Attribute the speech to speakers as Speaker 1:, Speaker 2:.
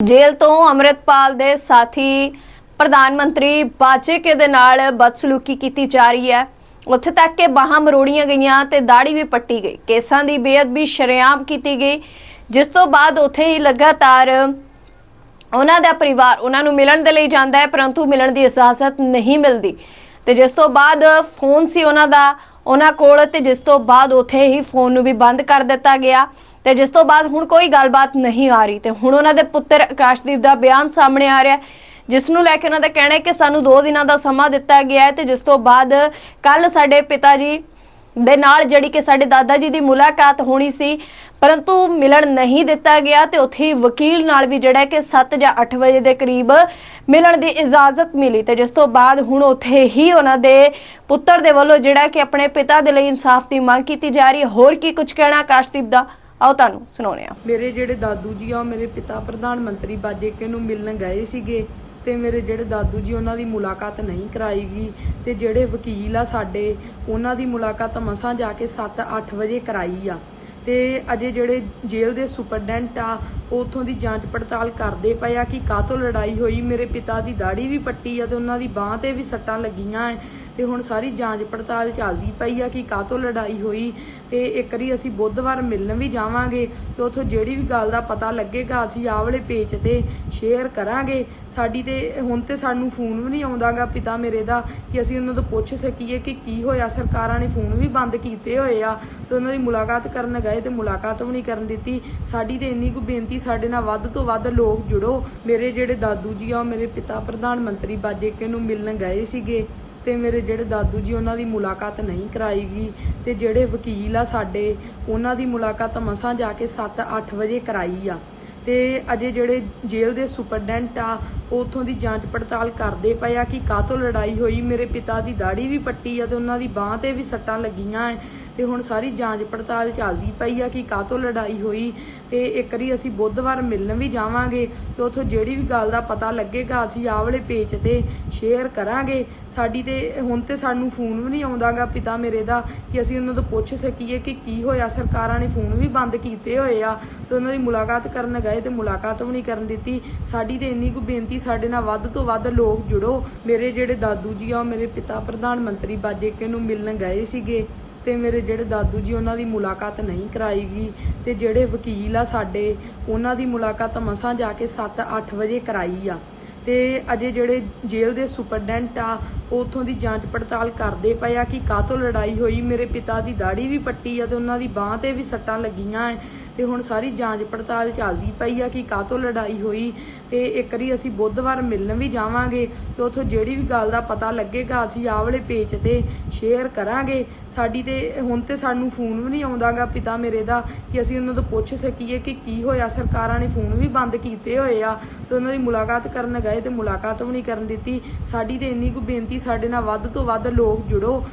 Speaker 1: ਜੇਲ੍ਹ ਤੋਂ ਅੰਮ੍ਰਿਤਪਾਲ ਦੇ ਸਾਥੀ ਪ੍ਰਧਾਨ ਮੰਤਰੀ ਬਾਜੇਕੇ ਦੇ ਨਾਲ ਬਦਸਲੂਕੀ ਕੀਤੀ ਜਾ ਰਹੀ ਹੈ। ਉੱਥੇ ਤੱਕ ਕਿ ਬਾਹਾਂ ਮਰੋੜੀਆਂ ਗਈਆਂ ਤੇ ਦਾੜੀ ਵੀ ਪੱਟੀ ਗਈ। ਕੇਸਾਂ ਦੀ ਬੇਅਦਬੀ ਸ਼ਰੇਆਮ ਕੀਤੀ ਗਈ। ਜਿਸ ਤੋਂ ਬਾਅਦ ਉੱਥੇ ਹੀ ਲਗਾਤਾਰ ਉਹਨਾਂ ਦਾ ਪਰਿਵਾਰ ਉਹਨਾਂ ਨੂੰ ਮਿਲਣ ਦੇ ਲਈ ਜਾਂਦਾ ਹੈ, ਪਰੰਤੂ ਮਿਲਣ ਦੀ ਇਜਾਜ਼ਤ ਨਹੀਂ ਮਿਲਦੀ। ਤੇ ਜਿਸ ਤੋਂ ਬਾਅਦ ਫੋਨ ਸੀ ਉਹਨਾਂ ਦਾ ਉਹਨਾਂ ਕੋਲ ਤੇ ਜਿਸ ਤੋਂ ਬਾਅਦ ਉੱਥੇ ਹੀ ਫੋਨ ਨੂੰ ਵੀ ਬੰਦ ਕਰ ਦਿੱਤਾ ਗਿਆ। ਤੇ ਜਿਸ ਤੋਂ ਬਾਅਦ ਹੁਣ ਕੋਈ ਗੱਲਬਾਤ ਨਹੀਂ ਆ ਰਹੀ ਤੇ ਹੁਣ ਉਹਨਾਂ ਦੇ ਪੁੱਤਰ ਆਕਾਸ਼ਦੀਪ ਦਾ ਬਿਆਨ ਸਾਹਮਣੇ ਆ ਰਿਹਾ ਹੈ, ਜਿਸ ਨੂੰ ਲੈ ਕੇ ਉਹਨਾਂ ਦਾ ਕਹਿਣਾ ਹੈ ਕਿ ਸਾਨੂੰ 2 ਦਿਨਾਂ ਦਾ ਸਮਾਂ ਦਿੱਤਾ ਗਿਆ ਹੈ ਤੇ ਜਿਸ ਤੋਂ ਬਾਅਦ ਕੱਲ ਸਾਡੇ ਪਿਤਾ ਜੀ ਦੇ ਨਾਲ ਜਿਹੜੀ ਕਿ ਸਾਡੇ ਦਾਦਾ ਜੀ ਦੀ ਮੁਲਾਕਾਤ ਹੋਣੀ ਸੀ, ਪਰੰਤੂ ਮਿਲਣ ਨਹੀਂ ਦਿੱਤਾ ਗਿਆ ਤੇ ਉੱਥੇ ਹੀ ਵਕੀਲ ਨਾਲ ਵੀ ਜਿਹੜਾ ਹੈ ਕਿ 7 ਜਾਂ 8 ਵਜੇ ਦੇ ਕਰੀਬ ਮਿਲਣ ਦੀ ਇਜਾਜ਼ਤ ਮਿਲੀ ਤੇ ਜਿਸ ਤੋਂ ਬਾਅਦ ਹੁਣ ਉੱਥੇ ਹੀ ਉਹਨਾਂ ਦੇ ਪੁੱਤਰ ਦੇ ਵੱਲੋਂ ਜਿਹੜਾ ਕਿ ਆਪਣੇ ਪਿਤਾ ਦੇ ਲਈ ਇਨਸਾਫ ਦੀ ਮੰਗ ਕੀਤੀ ਜਾ ਰਹੀ ਹੈ। ਹੋਰ ਕੀ ਕੁਝ ਕਹਿਣਾ ਆਕਾਸ਼ਦੀਪ ਦਾ? ਆਓ ਤੁਹਾਨੂੰ ਸੁਣਾਉਣੇ ਆ
Speaker 2: ਮੇਰੇ ਜਿਹੜੇ ਦਾਦੂ ਜੀ ਆ, ਉਹ ਮੇਰੇ ਪਿਤਾ ਪ੍ਰਧਾਨ ਮੰਤਰੀ ਬਾਜੇਕੇ ਨੂੰ ਮਿਲਣ ਗਏ ਸੀਗੇ ਤੇ ਮੇਰੇ ਜਿਹੜੇ ਦਾਦੂ ਜੀ, ਉਹਨਾਂ ਦੀ ਮੁਲਾਕਾਤ ਨਹੀਂ ਕਰਾਈ ਗਈ ਤੇ ਜਿਹੜੇ ਵਕੀਲ ਆ ਸਾਡੇ, ਉਹਨਾਂ ਦੀ ਮੁਲਾਕਾਤ ਮਸਾਂ ਜਾ ਕੇ 7-8 ਵਜੇ ਕਰਾਈ ਆ। ਤੇ ਅਜੇ ਜਿਹੜੇ ਜੇਲ੍ਹ ਦੇ ਸੁਪਰਡੈਂਟ ਆ, ਉਹ ਉਥੋਂ ਦੀ ਜਾਂਚ ਪੜਤਾਲ ਕਰਦੇ ਪਏ ਆ ਕਿ ਕਾਹਤੋਂ ਲੜਾਈ ਹੋਈ। ਮੇਰੇ ਪਿਤਾ ਦੀ ਦਾੜੀ ਵੀ ਪੱਟੀ ਆ ਤੇ ਉਹਨਾਂ ਦੀ ਬਾਹ ਤੇ ਵੀ ਸੱਟਾਂ ਲੱਗੀਆਂ ਐ। ਤੇ ਹੁਣ ਸਾਰੀ ਜਾਂਚ ਪੜਤਾਲ ਚੱਲਦੀ ਪਈ ਆ ਕਿ ਕਾਹਤੋਂ ਲੜਾਈ ਹੋਈ ਤੇ ਇੱਕ ਵਾਰੀ ਅਸੀਂ ਬੁੱਧਵਾਰ ਮਿਲਣ ਵੀ ਜਾਵਾਂਗੇ ਤੇ ਉਥੋਂ ਜਿਹੜੀ ਵੀ ਗੱਲ ਦਾ ਪਤਾ ਲੱਗੇਗਾ, ਅਸੀਂ ਆਹ ਵਾਲੇ ਪੇਜ ਤੇ ਸ਼ੇਅਰ ਕਰਾਂਗੇ। ਸਾਡੀ ਤੇ ਹੁਣ ਤੇ ਸਾਨੂੰ ਫੋਨ ਵੀ ਨਹੀਂ ਆਉਂਦਾਗਾ ਪਿਤਾ ਮੇਰੇ ਦਾ ਕਿ ਅਸੀਂ ਉਹਨਾਂ ਤੋਂ ਪੁੱਛ ਸਕੀਏ ਕਿ ਕੀ ਹੋਇਆ। ਸਰਕਾਰਾਂ ਨੇ ਫੋਨ ਵੀ ਬੰਦ ਕੀਤੇ ਹੋਏ ਆ ਤੇ ਉਹਨਾਂ ਦੀ ਮੁਲਾਕਾਤ ਕਰਨ ਗਏ ਤੇ ਮੁਲਾਕਾਤ ਵੀ ਨਹੀਂ ਕਰਨ ਦਿੱਤੀ। ਸਾਡੀ ਤੇ ਇੰਨੀ ਕੁ ਬੇਨਤੀ, ਸਾਡੇ ਨਾਲ ਵੱਧ ਤੋਂ ਵੱਧ ਲੋਕ ਜੁੜੋ। ਮੇਰੇ ਜਿਹੜੇ ਦਾਦੂ ਜੀ ਆ, ਉਹ ਮੇਰੇ ਪਿਤਾ ਪ੍ਰਧਾਨ ਮੰਤਰੀ ਬਾਜੇਕੇ ਨੂੰ ਮਿਲਣ ਗਏ ਸੀਗੇ। ਤੇ ਮੇਰੇ ਜਿਹੜੇ ਦਾਦੂ ਜੀ, ਉਹਨਾਂ ਦੀ ਮੁਲਾਕਾਤ ਨਹੀਂ ਕਰਾਈ ਗਈ। ਤੇ ਜਿਹੜੇ ਵਕੀਲ ਆ ਸਾਡੇ, ਉਹਨਾਂ ਦੀ ਮੁਲਾਕਾਤ ਮਸਾਂ ਜਾ ਕੇ 7-8 ਵਜੇ ਕਰਾਈ ਆ। ਤੇ ਅਜੇ ਜਿਹੜੇ ਜੇਲ੍ਹ ਦੇ ਸੁਪਰਡੈਂਟ ਆ, ਉਹ ਉਥੋਂ ਦੀ ਜਾਂਚ ਪੜਤਾਲ ਕਰਦੇ ਪਏ ਆ ਕਿ ਕਾਹਤੋਂ ਲੜਾਈ ਹੋਈ। ਮੇਰੇ ਪਿਤਾ ਦੀ ਦਾੜੀ ਵੀ ਪੱਟੀ ਆ ਤੇ ਉਹਨਾਂ ਦੀ ਬਾਹ ਤੇ ਵੀ ਸੱਟਾਂ ਲੱਗੀਆਂ ਐ। ਤੇ ਹੁਣ ਸਾਰੀ ਜਾਂਚ ਪੜਤਾਲ ਚੱਲਦੀ ਪਈ ਆ ਕਿ ਕਾਹਤੋਂ ਲੜਾਈ ਹੋਈ ਤੇ ਇੱਕ ਵਾਰੀ ਅਸੀਂ ਬੁੱਧਵਾਰ ਮਿਲਣ ਵੀ ਜਾਵਾਂਗੇ ਤੇ ਉਥੋਂ ਜਿਹੜੀ ਵੀ ਗੱਲ ਦਾ ਪਤਾ ਲੱਗੇਗਾ, ਅਸੀਂ ਆਹ ਵਾਲੇ ਪੇਜ ਤੇ ਸ਼ੇਅਰ ਕਰਾਂਗੇ। ਸਾਡੀ ਤੇ ਹੁਣ ਤੇ ਸਾਨੂੰ ਫੋਨ ਵੀ ਨਹੀਂ ਆਉਂਦਾਗਾ ਪਿਤਾ ਮੇਰੇ ਦਾ ਕਿ ਅਸੀਂ ਉਹਨਾਂ ਤੋਂ ਪੁੱਛ ਸਕੀਏ ਕਿ ਕੀ ਹੋਇਆ। ਸਰਕਾਰਾਂ ਨੇ ਫੋਨ ਵੀ ਬੰਦ ਕੀਤੇ ਹੋਏ ਆ ਤੇ ਉਹਨਾਂ ਦੀ ਮੁਲਾਕਾਤ ਕਰਨ ਗਏ ਤੇ ਮੁਲਾਕਾਤ ਵੀ ਨਹੀਂ ਕਰਨ ਦਿੱਤੀ। ਸਾਡੀ ਤੇ ਇੰਨੀ ਕੁ ਬੇਨਤੀ, ਸਾਡੇ ਨਾਲ ਵੱਧ ਤੋਂ ਵੱਧ ਲੋਕ ਜੁੜੋ। ਮੇਰੇ ਜਿਹੜੇ ਦਾਦੂ ਜੀ ਆ, ਉਹ ਮੇਰੇ ਪਿਤਾ ਪ੍ਰਧਾਨ ਮੰਤਰੀ ਬਾਜੇਕੇ ਨੂੰ ਮਿਲਣ ਗਏ ਸੀਗੇ। ਤੇ ਮੇਰੇ ਜਿਹੜੇ ਦਾਦੂ ਜੀ, ਉਹਨਾਂ ਦੀ ਮੁਲਾਕਾਤ ਨਹੀਂ ਕਰਾਈ ਗਈ ਤੇ ਜਿਹੜੇ ਵਕੀਲ ਆ ਸਾਡੇ, ਉਹਨਾਂ ਦੀ ਮੁਲਾਕਾਤ ਮਸਾਂ ਜਾ ਕੇ 7-8 ਵਜੇ ਕਰਾਈ ਆ। ਤੇ ਅਜੇ ਜਿਹੜੇ ਜੇਲ੍ਹ ਦੇ ਸੁਪਰਡੈਂਟ ਆ, ਉਹ ਉਥੋਂ ਦੀ ਜਾਂਚ ਪੜਤਾਲ ਕਰਦੇ ਪਏ ਆ ਕਿ ਕਾਹਤੋਂ ਲੜਾਈ ਹੋਈ। ਮੇਰੇ ਪਿਤਾ ਦੀ ਦਾੜੀ ਵੀ ਪੱਟੀ ਆ ਤੇ ਉਹਨਾਂ ਦੀ ਬਾਹ ਤੇ ਵੀ ਸੱਟਾਂ ਲੱਗੀਆਂ ਐ। ਤੇ ਹੁਣ ਸਾਰੀ ਜਾਂਚ ਪੜਤਾਲ ਚੱਲਦੀ ਪਈ ਆ ਕਿ ਕਾਹਤੋਂ ਲੜਾਈ ਹੋਈ ਤੇ ਇੱਕ ਵਾਰੀ ਅਸੀਂ ਬੁੱਧਵਾਰ ਮਿਲਣ ਵੀ ਜਾਵਾਂਗੇ ਤੇ ਉਥੋਂ ਜਿਹੜੀ ਵੀ ਗੱਲ ਦਾ ਪਤਾ ਲੱਗੇਗਾ, ਅਸੀਂ ਆਹ ਵਾਲੇ ਪੇਜ ਤੇ ਸ਼ੇਅਰ ਕਰਾਂਗੇ। ਸਾਡੀ ਤੇ ਹੁਣ ਤੇ ਸਾਨੂੰ ਫੋਨ ਵੀ ਨਹੀਂ ਆਉਂਦਾਗਾ ਪਿਤਾ ਮੇਰੇ ਦਾ ਕਿ ਅਸੀਂ ਉਹਨਾਂ ਤੋਂ ਪੁੱਛ ਸਕੀਏ ਕਿ ਕੀ ਹੋਇਆ। ਸਰਕਾਰਾਂ ਨੇ ਫੋਨ ਵੀ ਬੰਦ ਕੀਤੇ ਹੋਏ ਆ ਤੇ ਉਹਨਾਂ ਦੀ ਮੁਲਾਕਾਤ ਕਰਨ ਗਏ ਤੇ ਮੁਲਾਕਾਤ ਵੀ ਨਹੀਂ ਕਰਨ ਦਿੱਤੀ। ਸਾਡੀ ਤੇ ਇੰਨੀ ਕੁ ਬੇਨਤੀ ਸਾਡੇ ਨਾਲ ਵੱਧ ਤੋਂ ਵੱਧ ਲੋਕ ਜੁੜੋ।